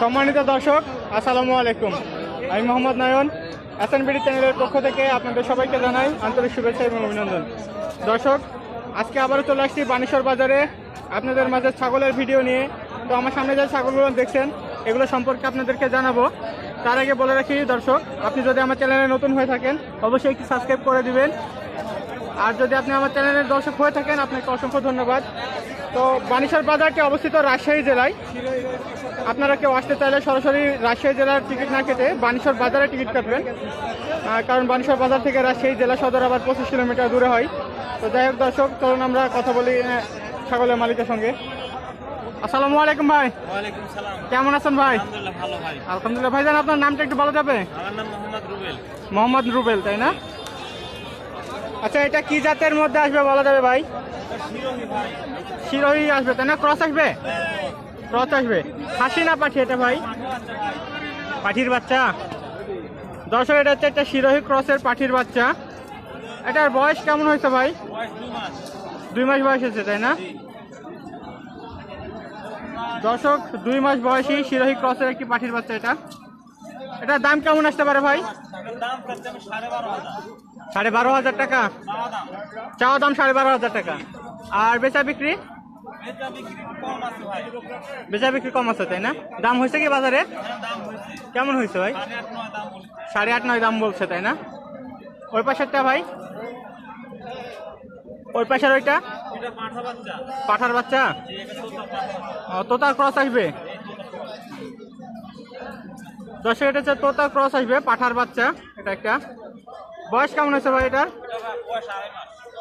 সম্মানিত দর্শক, আসসালামু আলাইকুম। আমি মোহাম্মদ নয়ন এসএন বিডি চ্যানেলের পক্ষ থেকে আপনাদের সবাইকে জানাই আন্তরিক শুভেচ্ছা এবং অভিনন্দন। দর্শক, আজকে আবারও চলে আসছি বানেশ্বর বাজারে। আপনাদের মাঝে ছাগলের ভিডিও নিয়ে। তো আমার সামনে যে ছাগলগুলো দেখছেন, এগুলো সম্পর্কে আপনাদেরকে জানাব। তার আগে বলে রাখি, দর্শক, আপনি যদি আমার চ্যানেলে নতুন হয়ে থাকেন, অবশ্যই একটি সাবস্ক্রাইব করে দিবেন। আর যদি আপনি আমার চ্যানেলের দর্শক হয়ে থাকেন, আপনাকে অসংখ্য ধন্যবাদ। তো বানেশ্বর বাজারটি অবস্থিত রাজশাহী জেলায়। আপনারা কেউ আসতে চাইলে সরাসরি রাজশাহী জেলার টিকিট না কেটে বানেশ্বর বাজারে টিকিট কাটবেন। কারণ বানেশ্বর বাজার থেকে রাজশাহী জেলা সদর আবার পঁচিশ কিলোমিটার দূরে হয়। তো যাই হোক দর্শক চলুন আমরা কথা বলি ছাগলের মালিকের সঙ্গে। আসসালামু আলাইকুম ভাই। কেমন আছেন ভাই? আলহামদুলিল্লাহ ভাই। ভাইজান আপনার নামটা একটু বলা যাবে? আমার মোহাম্মদ রুবেল। মোহাম্মদ রুবেল তাই না? আচ্ছা এটা কি জাতের মধ্যে আসবে বলা যাবে ভাই? শিরোহী আসবে, তাই না? ক্রস আসবে? ক্রস আসবে। খাসি না পাঠি এটা ভাই? পাঠির বাচ্চা। দর্শক, এটা হচ্ছে একটা শিরোহী ক্রসের পাঠির বাচ্চা। এটার বয়স কেমন হয়েছে ভাই? দুই মাস বয়স হয়েছে, তাই না? দর্শক, দুই মাস বয়সী শিরোহী ক্রসের একটি পাঠির বাচ্চা এটা। এটার দাম কেমন আসতে পারে ভাই? সাড়ে বারো হাজার টাকা। চাওয়া দাম সাড়ে বারো হাজার টাকা। আর বেচা বিক্রি? এটা বেচা বিক্রি কম আছে তাই না? দাম হয়েছে কি বাজারে? কেমন হয়েছে ভাই? সাড়ে আট নয় দাম বলছে তাই না? ওই পাশেরটা ভাই? ওই পাশের ওইটা? এটা পাঠার বাচ্চা। ও, তোতার ক্রস আসবে? দশে এটা হচ্ছে তোতার ক্রস আসবে, পাঠার বাচ্চা, এটা একটা। বয়স কেমন হয়েছে ভাই এটা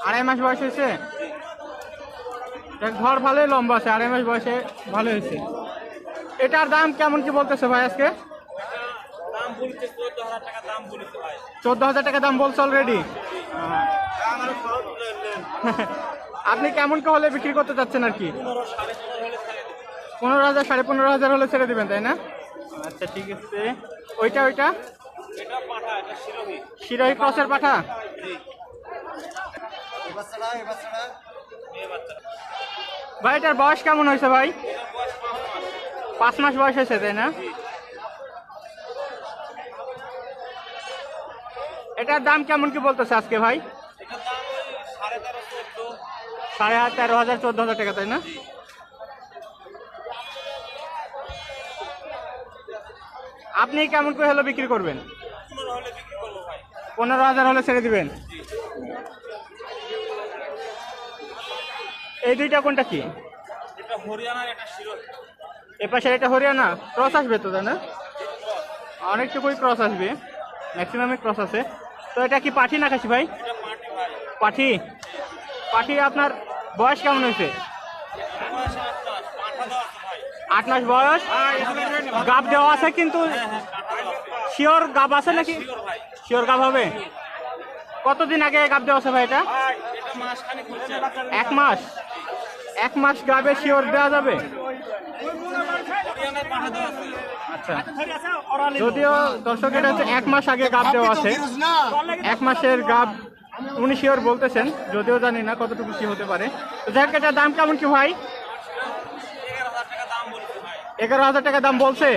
আড়াই মাস বয়স হয়েছে? ঘর ভালোই লম্বা আছে, আড়াই মাস বয়সে ভালো হয়েছে। এটার দাম কেমন কি বলতেছে ভাই আজকে? চোদ্দ হাজার টাকা দাম বলেছে অলরেডি আপনি কেমন কি হলে বিক্রি করতে চাচ্ছেন আর কি? পনেরো হাজার, সাড়ে পনেরো হাজার হলে ছেড়ে দিবেন, তাই না? আচ্ছা ঠিক আছে। ওইটা ওইটা? এটা পাঠা এটা শিরোহী ক্রসের পাঠা? ভাই এটার বয়স কেমন হয়েছে ভাই? পাঁচ মাস বয়স হয়েছে তাই না? এটার দাম কেমন কি বলতেছে আজকে ভাই? সাড়ে তেরো হাজার চোদ্দ হাজার টাকা তাই না? আপনি কেমন করে হলে বিক্রি করবেন? পনেরো হাজার হলে ছেড়ে দিবেন। এই দুইটা কোনটা কি? হরিয়ানার এটা হরিয়ানা। ক্রস আসবে তো, তাই না? অনেকটুকুই ক্রস আসবে। ম্যাক্সিমামে ক্রস আছে। তো এটা কি পাঠি না খাসি ভাই? পাঠি। পাঠি আপনার বয়স কেমন হয়েছে? আট মাস বয়স। গাব দেওয়া আছে কিন্তু শিওর গাব আছে নাকি? শিওর গাব হবে? কতদিন আগে গাব দেওয়া আছে ভাই এটা? এক মাস। এক মাস গাবে শিওর দেওয়া যাবে? আচ্ছা। যদিও দর্শক, এটা হচ্ছে এক মাস আগে গাব দেওয়া আছে। এক মাসের গাব উনি শিওর বলতেছেন, যদিও জানি না কতটুকু কি হতে পারে। তো যাই হোক, এটার দাম কেমন কি ভাই এগারো হাজার টাকা দাম বলছে ভাই এগারো হাজার টাকা দাম বলছে।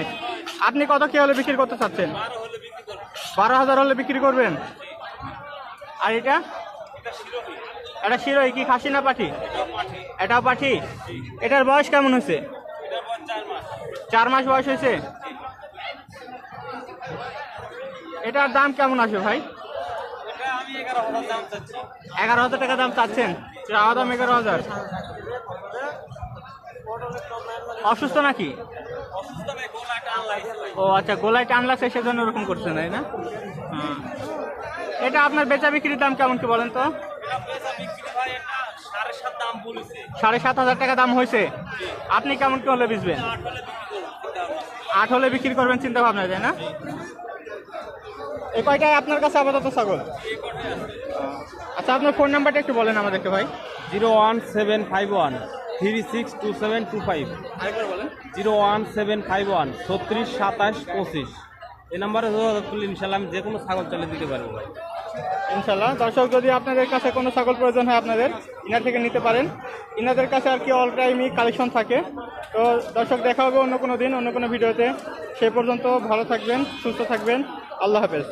আপনি কত কি হলে বিক্রি করতে চাচ্ছেন? বারো হাজার হলে বিক্রি করবেন। আর এটা? এটা শিরোই কি খাসি না পাঠি এটা পাঠি এটাও পাঠি এটার বয়স কেমন হয়েছে? চার মাস বয়স হয়েছে। এটার দাম কেমন আসবে ভাই? এগারো হাজার টাকা দাম চাচ্ছেন। চাওয়া দাম এগারো হাজার। অসুস্থ নাকি? ও আচ্ছা গোলায় টান লাগছে, সেজন্য ওরকম করছেন তাই না? হ্যাঁ। এটা আপনার বেচা বিক্রির দাম কেমন কি বলেন তো? সাড়ে সাত হাজার টাকা দাম হয়েছে। আপনি কেমন কি হলে বেচবেন? আট হলে বিক্রি করবেন, চিন্তা ভাবনা, তাই না? এই কয়টায় আপনার কাছে আপাতত ছাগল? আচ্ছা আপনার ফোন নাম্বারটা একটু বলেন আমাদেরকে ভাই। Zero one seven five one. Three six two seven two five. বলেন। Zero one seven five one ছত্রিশ সাতাশ পঁচিশ। এই নাম্বারে যোগাযোগ করলে ইনশাল্লাহ আমি যে কোনো ছাগল চালিয়ে দিতে পারব ভাই। ইনশাল্লাহ দর্শক যদি আপনাদের কাছে কোনো ছাগল প্রয়োজন হয় আপনাদের ইনার থেকে নিতে পারেন। ইনাদের কাছে আর কি অল টাইমই কালেকশন থাকে। তো দর্শক দেখা হবে অন্য কোনো দিন অন্য কোনো ভিডিওতে। সেই পর্যন্ত ভালো থাকবেন সুস্থ থাকবেন। আল্লাহ হাফেজ।